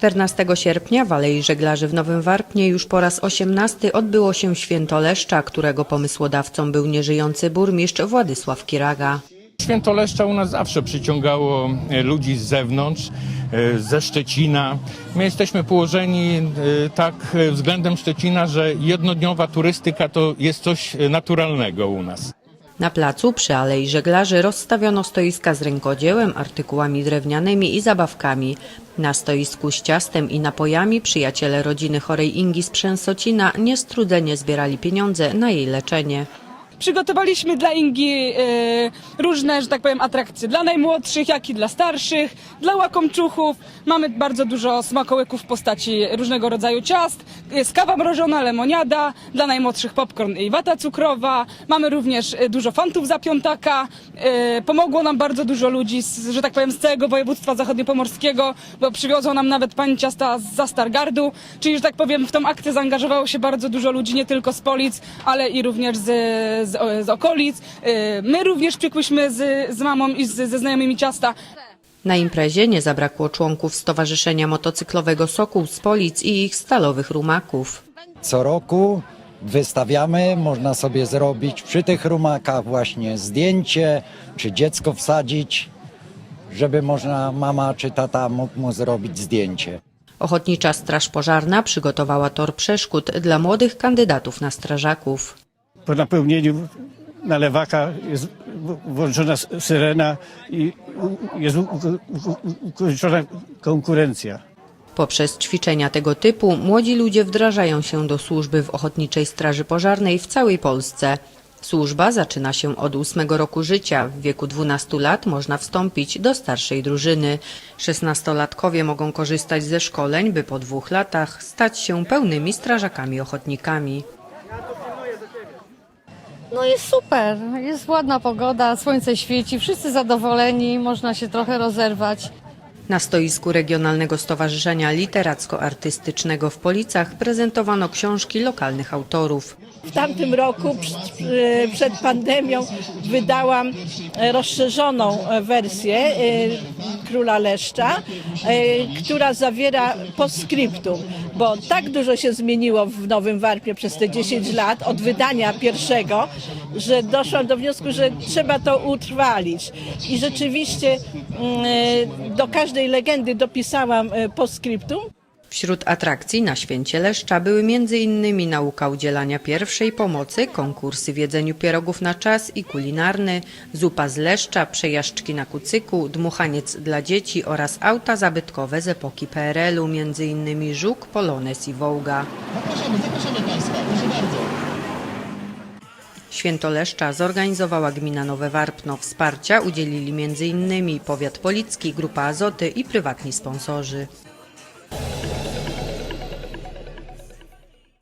14 sierpnia w Alei Żeglarzy w Nowym Warpnie już po raz 18 odbyło się święto Leszcza, którego pomysłodawcą był nieżyjący burmistrz Władysław Kiraga. Święto Leszcza u nas zawsze przyciągało e, ludzi z zewnątrz, e, ze Szczecina. My jesteśmy położeni e, tak względem Szczecina, że jednodniowa turystyka to jest coś naturalnego u nas. Na placu przy Alei Żeglarzy rozstawiono stoiska z rękodziełem, artykułami drewnianymi i zabawkami. Na stoisku z ciastem i napojami przyjaciele rodziny chorej Ingi z Przęsocina niestrudzenie zbierali pieniądze na jej leczenie. Przygotowaliśmy dla Ingi e, różne, że tak powiem, atrakcje dla najmłodszych, jak i dla starszych, dla łakomczuchów. Mamy bardzo dużo smakołyków w postaci różnego rodzaju ciast. Jest kawa mrożona, lemoniada, dla najmłodszych popcorn i wata cukrowa. Mamy również e, dużo fantów za piątaka. E, pomogło nam bardzo dużo ludzi, że tak powiem, z całego województwa zachodniopomorskiego, bo przywiozą nam nawet pani ciasta z Stargardu. Czyli, że tak powiem, w tą akcję zaangażowało się bardzo dużo ludzi, nie tylko z Polic, ale i również z, z okolic. E, My również piekłyśmy z, z mamą i z, ze znajomymi ciasta. Na imprezie nie zabrakło członków Stowarzyszenia Motocyklowego Sokół z Polic i ich stalowych rumaków. Co roku wystawiamy, można sobie zrobić przy tych rumakach właśnie zdjęcie, czy dziecko wsadzić, żeby można mama czy tata mógł mu zrobić zdjęcie. Ochotnicza Straż Pożarna przygotowała tor przeszkód dla młodych kandydatów na strażaków. Po napełnieniu nalewaka jest w- włączona syrena i jest ukończona konkurencja. Poprzez ćwiczenia tego typu młodzi ludzie wdrażają się do służby w Ochotniczej Straży Pożarnej w całej Polsce. Służba zaczyna się od ósmego roku życia. W wieku 12 lat można wstąpić do starszej drużyny. 16-latkowie mogą korzystać ze szkoleń, by po dwóch latach stać się pełnymi strażakami ochotnikami. No jest super, jest ładna pogoda, słońce świeci, wszyscy zadowoleni, można się trochę rozerwać. Na stoisku Regionalnego Stowarzyszenia Literacko-Artystycznego w Policach prezentowano książki lokalnych autorów. W tamtym roku przed pandemią wydałam e, rozszerzoną e, wersję e, Króla Leszcza, e, która zawiera postscriptum, bo tak dużo się zmieniło w Nowym Warpie przez te 10 lat od wydania pierwszego, że doszłam do wniosku, że trzeba to utrwalić. I rzeczywiście mm, e, do każdej legendy dopisałam e, postscriptum. Wśród atrakcji na święcie Leszcza były m.in. nauka udzielania pierwszej pomocy, konkursy w jedzeniu pierogów na czas i kulinarny, zupa z leszcza, przejażdżki na kucyku, dmuchaniec dla dzieci oraz auta zabytkowe z epoki PRL-u, m.in. Żuk, Polones i Wołga. Święto Leszcza zorganizowała gmina Nowe Warpno. Wsparcia udzielili m.in. powiat policki, grupa Azoty i prywatni sponsorzy.